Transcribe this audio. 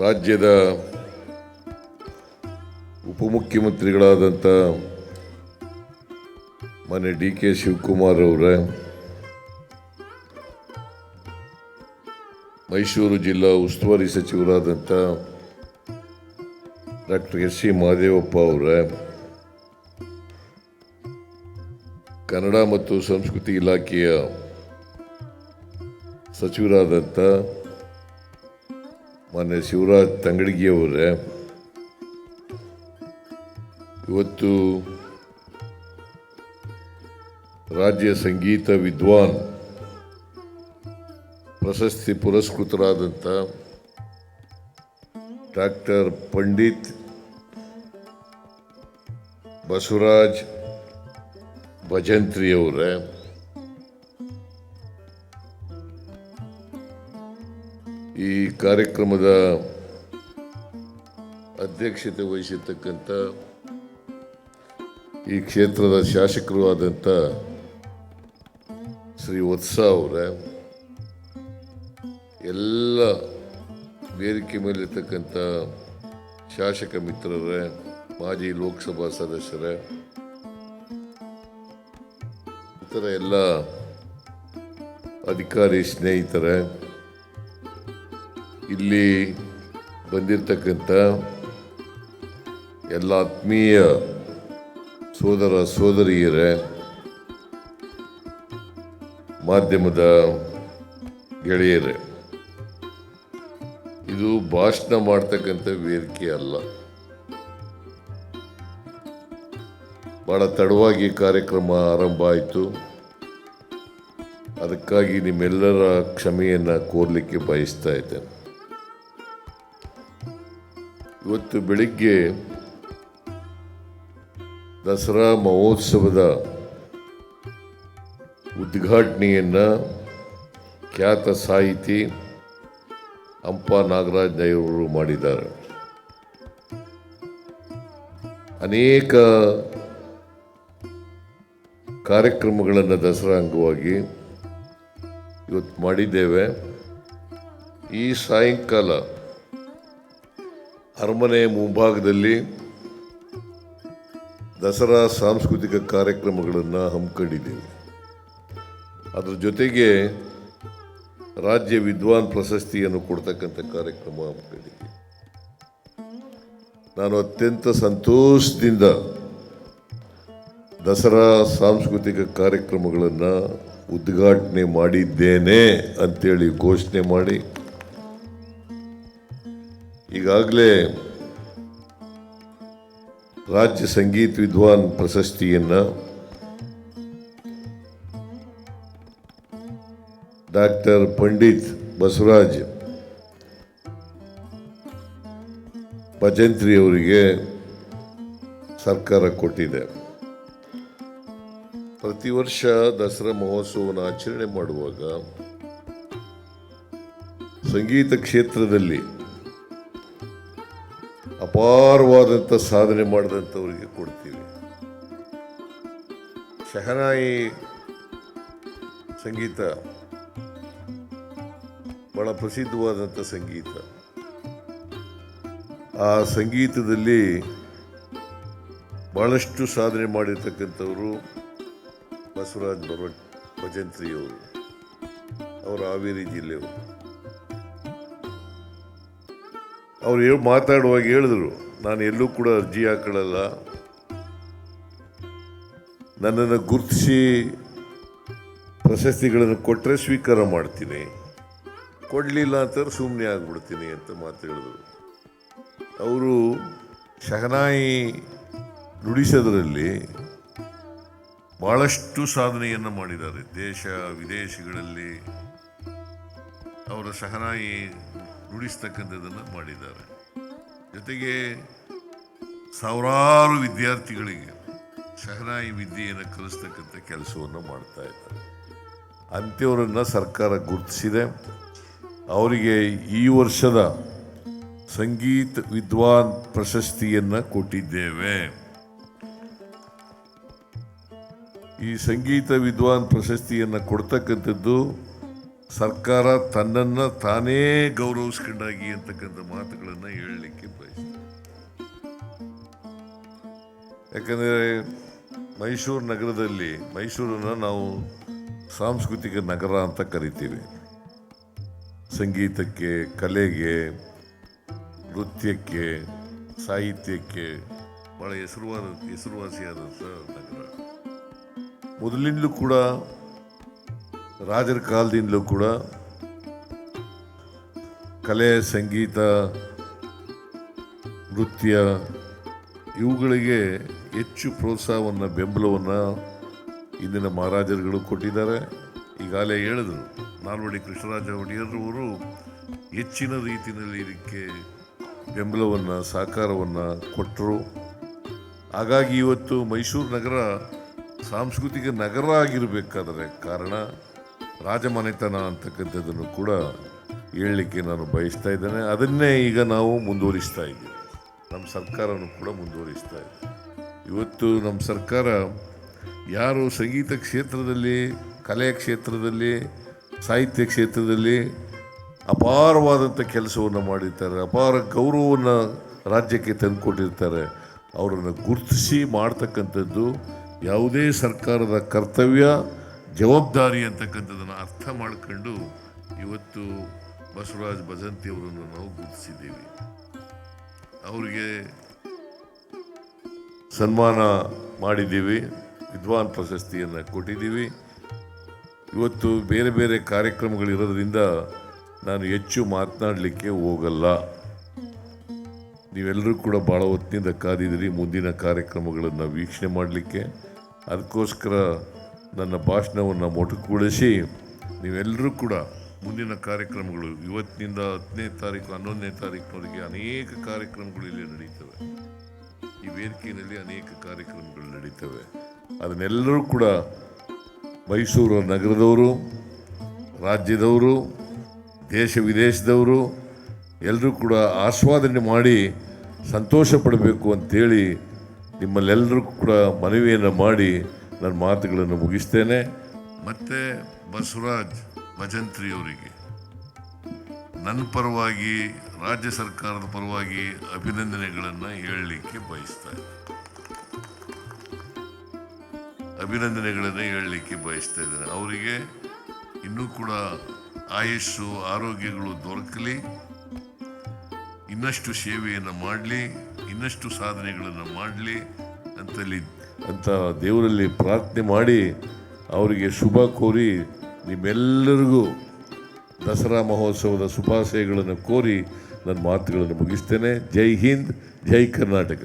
ರಾಜ್ಯದ ಉಪಮುಖ್ಯಮಂತ್ರಿಗಳಾದಂಥ ಮನೆ D K Shivakumar ಅವರ, ಮೈಸೂರು ಜಿಲ್ಲಾ ಉಸ್ತುವಾರಿ ಸಚಿವರಾದಂಥ ಡಾಕ್ಟರ್ ಎಸ್ ಸಿ ಮಹದೇವಪ್ಪ ಅವರ, ಕನ್ನಡ ಮತ್ತು ಸಂಸ್ಕೃತಿ ಇಲಾಖೆಯ ಸಚಿವರಾದಂಥ ಮಾನ್ಯ ಶಿವರಾಜ್ ತಂಗಡಗಿಯವರೇ ಇವತ್ತು ರಾಜ್ಯ ಸಂಗೀತ ವಿದ್ವಾನ್ ಪ್ರಶಸ್ತಿ ಪುರಸ್ಕೃತರಾದಂಥ ಡಾಕ್ಟರ್ ಪಂಡಿತ್ ಬಸವರಾಜ್ ಭಜಂತ್ರಿಯವರೇ ಈ ಕಾರ್ಯಕ್ರಮದ ಅಧ್ಯಕ್ಷತೆ ವಹಿಸಿರ್ತಕ್ಕಂಥ ಈ ಕ್ಷೇತ್ರದ ಶಾಸಕರು ಆದಂಥ ಶ್ರೀ ವತ್ಸ ಅವರೇ, ಎಲ್ಲ ವೇದಿಕೆ ಮೇಲಿರ್ತಕ್ಕಂಥ ಶಾಸಕ ಮಿತ್ರರೇ, ಮಾಜಿ ಲೋಕಸಭಾ ಸದಸ್ಯರೇ, ಇತರ ಎಲ್ಲ ಅಧಿಕಾರಿ ಸ್ನೇಹಿತರೇ ಇಲ್ಲಿ ಬಂದಿರತಕ್ಕಂಥ ಎಲ್ಲ ಆತ್ಮೀಯ ಸೋದರ ಸೋದರಿಯರೇ, ಮಾಧ್ಯಮದ ಗೆಳೆಯರೇ, ಇದು ಭಾಷಣ ಮಾಡ್ತಕ್ಕಂಥ ವೇದಿಕೆ ಅಲ್ಲ. ಬಹಳ ತಡವಾಗಿ ಕಾರ್ಯಕ್ರಮ ಆರಂಭ ಆಯಿತು. ಅದಕ್ಕಾಗಿ ನಿಮ್ಮೆಲ್ಲರ ಕ್ಷಮೆಯನ್ನು ಕೋರಲಿಕ್ಕೆ ಬಯಸ್ತಾ ಇದ್ದೇನೆ. ಇವತ್ತು ಬೆಳಿಗ್ಗೆ ದಸರಾ ಮಹೋತ್ಸವದ ಉದ್ಘಾಟನೆಯನ್ನು ಖ್ಯಾತ ಸಾಹಿತಿ ಹಂಪ ನಾಗರಾಜ್ ಅವರು ಮಾಡಿದ್ದಾರೆ. ಅನೇಕ ಕಾರ್ಯಕ್ರಮಗಳನ್ನು ದಸರಾ ಅಂಗವಾಗಿ ಇವತ್ತು ಮಾಡಿದ್ದೇವೆ. ಈ ಸಾಯಂಕಾಲ ಅರಮನೆ ಮುಂಭಾಗದಲ್ಲಿ ದಸರಾ ಸಾಂಸ್ಕೃತಿಕ ಕಾರ್ಯಕ್ರಮಗಳನ್ನು ಹಮ್ಮಿಕೊಂಡಿದ್ದೇವೆ. ಅದ್ರ ಜೊತೆಗೆ ರಾಜ್ಯ ವಿದ್ವಾನ್ ಪ್ರಶಸ್ತಿಯನ್ನು ಕೊಡ್ತಕ್ಕಂಥ ಕಾರ್ಯಕ್ರಮ ಹಮ್ಮಿಕೊಂಡಿದ್ದೀವಿ ನಾನು ಅತ್ಯಂತ ಸಂತೋಷದಿಂದ ದಸರಾ ಸಾಂಸ್ಕೃತಿಕ ಕಾರ್ಯಕ್ರಮಗಳನ್ನು ಉದ್ಘಾಟನೆ ಮಾಡಿದ್ದೇನೆ ಅಂತೇಳಿ ಘೋಷಣೆ ಮಾಡಿ ಈಗಾಗಲೇ ರಾಜ್ಯ ಸಂಗೀತ ವಿದ್ವಾನ್ ಪ್ರಶಸ್ತಿಯನ್ನು ಡಾಕ್ಟರ್ ಪಂಡಿತ್ ಬಸವರಾಜ್ ಭಜಂತ್ರಿ ಅವರಿಗೆ ಸರ್ಕಾರ ಕೊಟ್ಟಿದೆ. ಪ್ರತಿ ವರ್ಷ ದಸರಾ ಮಹೋತ್ಸವವನ್ನು ಆಚರಣೆ ಮಾಡುವಾಗ ಸಂಗೀತ ಕ್ಷೇತ್ರದಲ್ಲಿ ಅಪಾರವಾದಂಥ ಸಾಧನೆ ಮಾಡಿದಂಥವರಿಗೆ ಕೊಡ್ತೀವಿ. ಶಹನಾಯಿ ಸಂಗೀತ ಬಹಳ ಪ್ರಸಿದ್ಧವಾದಂಥ ಸಂಗೀತ. ಆ ಸಂಗೀತದಲ್ಲಿ ಬಹಳಷ್ಟು ಸಾಧನೆ ಮಾಡಿರ್ತಕ್ಕಂಥವರು ಬಸವರಾಜ್ ಭಜಂತ್ರಿಯವರು, ಅವರು ಹಾವೇರಿ ಜಿಲ್ಲೆಯವರು. ಅವ್ರು ಹೇಳಿ ಮಾತಾಡುವಾಗ ಹೇಳಿದ್ರು, ನಾನು ಎಲ್ಲೂ ಕೂಡ ಅರ್ಜಿ ಹಾಕೊಳ್ಳಲ್ಲ. ನನ್ನನ್ನು ಗುರುತಿಸಿ ಪ್ರಶಸ್ತಿಗಳನ್ನು ಕೊಟ್ಟರೆ ಸ್ವೀಕಾರ ಮಾಡ್ತೀನಿ. ಕೊಡಲಿಲ್ಲ ಅಂತಾರೆ ಸುಮ್ಮನೆ ಆಗ್ಬಿಡ್ತೀನಿ ಅಂತ ಮಾತು ಹೇಳಿದ್ರು. ಅವರು ಶಹನಾಯಿ ನುಡಿಸೋದರಲ್ಲಿ ಭಾಳಷ್ಟು ಸಾಧನೆಯನ್ನು ಮಾಡಿದ್ದಾರೆ. ದೇಶ, ವಿದೇಶಗಳಲ್ಲಿ ಅವರ ಶಹನಾಯಿ ನುಡಿಸ್ತಕ್ಕಂಥದ್ದನ್ನು ಮಾಡಿದ್ದಾರೆ. ಜೊತೆಗೆ ಸಾವಿರಾರು ವಿದ್ಯಾರ್ಥಿಗಳಿಗೆ ಶಹನಾಯಿ ವಿದ್ಯೆಯನ್ನು ಕಲಿಸ್ತಕ್ಕಂಥ ಕೆಲಸವನ್ನು ಮಾಡ್ತಾ ಇದ್ದಾರೆ. ಅಂಥವರನ್ನು ಸರ್ಕಾರ ಗುರುತಿಸಿದೆ. ಅವರಿಗೆ ಈ ವರ್ಷದ ಸಂಗೀತ ವಿದ್ವಾನ್ ಪ್ರಶಸ್ತಿಯನ್ನು ಕೊಟ್ಟಿದ್ದೇವೆ. ಈ ಸಂಗೀತ ವಿದ್ವಾನ್ ಪ್ರಶಸ್ತಿಯನ್ನು ಕೊಡ್ತಕ್ಕಂಥದ್ದು ಸರ್ಕಾರ ತನ್ನನ್ನು ತಾನೇ ಗೌರವಿಸ್ಕೊಂಡಾಗಿ ಅಂತಕ್ಕಂಥ ಮಾತುಗಳನ್ನು ಹೇಳಲಿಕ್ಕೆ ಬಯಸ್ತೇನೆ. ಯಾಕಂದರೆ ಮೈಸೂರು ನಗರದಲ್ಲಿ, ಮೈಸೂರನ್ನು ನಾವು ಸಾಂಸ್ಕೃತಿಕ ನಗರ ಅಂತ ಕರಿತೀವಿ. ಸಂಗೀತಕ್ಕೆ, ಕಲೆಗೆ, ನೃತ್ಯಕ್ಕೆ, ಸಾಹಿತ್ಯಕ್ಕೆ ಭಾಳ ಹೆಸರುವಾದ ಹೆಸರುವಾಸಿಯಾದಂಥ ನಗರ. ಮೊದಲಿಂದಲೂ ಕೂಡ ರಾಜರ ಕಾಲದಿಂದಲೂ ಕೂಡ ಕಲೆ, ಸಂಗೀತ, ನೃತ್ಯ, ಇವುಗಳಿಗೆ ಹೆಚ್ಚು ಪ್ರೋತ್ಸಾಹವನ್ನು, ಬೆಂಬಲವನ್ನು ಇಂದಿನ ಮಹಾರಾಜರುಗಳು ಕೊಟ್ಟಿದ್ದಾರೆ. ಈಗಾಗಲೇ ಹೇಳಿದರು, ನಾಲ್ವಡಿ ಕೃಷ್ಣರಾಜ ಒಡೆಯರವರು ಹೆಚ್ಚಿನ ರೀತಿಯಲ್ಲಿ ಇದಕ್ಕೆ ಬೆಂಬಲವನ್ನು, ಸಹಕಾರವನ್ನು ಕೊಟ್ಟರು. ಹಾಗಾಗಿ ಇವತ್ತು ಮೈಸೂರು ನಗರ ಸಾಂಸ್ಕೃತಿಕ ನಗರ ಆಗಿರಬೇಕಾದರೆ ಕಾರಣ ರಾಜಮನೆತನ ಅಂತಕ್ಕಂಥದ್ದನ್ನು ಕೂಡ ಹೇಳಲಿಕ್ಕೆ ನಾನು ಬಯಸ್ತಾ ಇದ್ದೇನೆ. ಅದನ್ನೇ ಈಗ ನಾವು ಮುಂದುವರಿಸ್ತಾ ಇದ್ದೀವಿ. ನಮ್ಮ ಸರ್ಕಾರವನ್ನು ಕೂಡ ಮುಂದುವರಿಸ್ತಾ ಇದೆ. ಇವತ್ತು ನಮ್ಮ ಸರ್ಕಾರ ಯಾರು ಸಂಗೀತ ಕ್ಷೇತ್ರದಲ್ಲಿ ಕಲೆಯ ಕ್ಷೇತ್ರದಲ್ಲಿ, ಸಾಹಿತ್ಯ ಕ್ಷೇತ್ರದಲ್ಲಿ ಅಪಾರವಾದಂಥ ಕೆಲಸವನ್ನು ಮಾಡಿರ್ತಾರೆ, ಅಪಾರ ಗೌರವವನ್ನು ರಾಜ್ಯಕ್ಕೆ ತಂದುಕೊಟ್ಟಿರ್ತಾರೆ, ಅವರನ್ನು ಗುರುತಿಸಿ ಮಾಡ್ತಕ್ಕಂಥದ್ದು ಯಾವುದೇ ಸರ್ಕಾರದ ಕರ್ತವ್ಯ. ಜವಾಬ್ದಾರಿ ಅಂತಕ್ಕಂಥದ್ದನ್ನು ಅರ್ಥ ಮಾಡ್ಕೊಂಡು ಇವತ್ತು ಬಸವರಾಜ್ ಭಜಂತಿ ಅವರನ್ನು ನಾವು ಗುರುತಿಸಿದ್ದೀವಿ. ಅವರಿಗೆ ಸನ್ಮಾನ ಮಾಡಿದ್ದೀವಿ, ವಿದ್ವಾನ್ ಪ್ರಶಸ್ತಿಯನ್ನು ಕೊಟ್ಟಿದ್ದೀವಿ. ಇವತ್ತು ಬೇರೆ ಬೇರೆ ಕಾರ್ಯಕ್ರಮಗಳಿರೋದ್ರಿಂದ ನಾನು ಹೆಚ್ಚು ಮಾತನಾಡಲಿಕ್ಕೆ ಹೋಗಲ್ಲ. ನೀವೆಲ್ಲರೂ ಕೂಡ ಭಾಳ ಹೊತ್ತಿನಿಂದ ಕಾದಿದ್ದೀರಿ ಮುಂದಿನ ಕಾರ್ಯಕ್ರಮಗಳನ್ನು ವೀಕ್ಷಣೆ ಮಾಡಲಿಕ್ಕೆ. ಅದಕ್ಕೋಸ್ಕರ ನನ್ನ ಭಾಷಣವನ್ನು ಮೊಟಕುಗೊಳಿಸಿ ನೀವೆಲ್ಲರೂ ಕೂಡ ಮುಂದಿನ ಕಾರ್ಯಕ್ರಮಗಳು ಇವತ್ತಿನಿಂದ ಹತ್ತನೇ ತಾರೀಕು, ಹನ್ನೊಂದನೇ ತಾರೀಕಿನವರೆಗೆ ಅನೇಕ ಕಾರ್ಯಕ್ರಮಗಳು ಇಲ್ಲಿ ನಡೀತವೆ. ಈ ವೇದಿಕೆಯಲ್ಲಿ ಅನೇಕ ಕಾರ್ಯಕ್ರಮಗಳು ನಡೀತವೆ. ಅದನ್ನೆಲ್ಲರೂ ಕೂಡ ಮೈಸೂರು ನಗರದವರು, ರಾಜ್ಯದವರು, ದೇಶ ವಿದೇಶದವರು ಎಲ್ಲರೂ ಕೂಡ ಆಸ್ವಾದನೆ ಮಾಡಿ ಸಂತೋಷ ಪಡಬೇಕು ಅಂತೇಳಿ ನಿಮ್ಮಲ್ಲೆಲ್ಲರೂ ಕೂಡ ಮನವಿಯನ್ನು ಮಾಡಿ ನನ್ನ ಮಾತುಗಳನ್ನು ಮುಗಿಸ್ತೇನೆ. ಮತ್ತೆ ಬಸವರಾಜ್ ಭಜಂತ್ರಿ ಅವರಿಗೆ. ನನ್ನ ಪರವಾಗಿ, ರಾಜ್ಯ ಸರ್ಕಾರದ ಪರವಾಗಿ ಅಭಿನಂದನೆಗಳನ್ನು ಹೇಳಲಿಕ್ಕೆ ಬಯಸ್ತಾ ಇದ್ದೀನಿ. ಅಭಿನಂದನೆಗಳನ್ನು ಹೇಳಲಿಕ್ಕೆ ಬಯಸ್ತಾ ಇದ್ದೇನೆ. ಅವರಿಗೆ ಇನ್ನೂ ಕೂಡ ಆಯುಸ್ಸು, ಆರೋಗ್ಯಗಳು ದೊರಕಲಿ. ಇನ್ನಷ್ಟು ಸೇವೆಯನ್ನು ಮಾಡಲಿ, ಇನ್ನಷ್ಟು ಸಾಧನೆಗಳನ್ನು ಮಾಡಲಿ. ಅಂತಲ್ಲಿ ಅಂತ ದೇವರಲ್ಲಿ ಪ್ರಾರ್ಥನೆ ಮಾಡಿ ಅವರಿಗೆ ಶುಭ ಕೋರಿ ನಿಮ್ಮೆಲ್ಲರಿಗೂ ದಸರಾ ಮಹೋತ್ಸವದ ಶುಭಾಶಯಗಳನ್ನು ಕೋರಿ ನನ್ನ ಮಾತುಗಳನ್ನು ಮುಗಿಸ್ತೇನೆ. ಜೈ ಹಿಂದ್, ಜೈ ಕರ್ನಾಟಕ.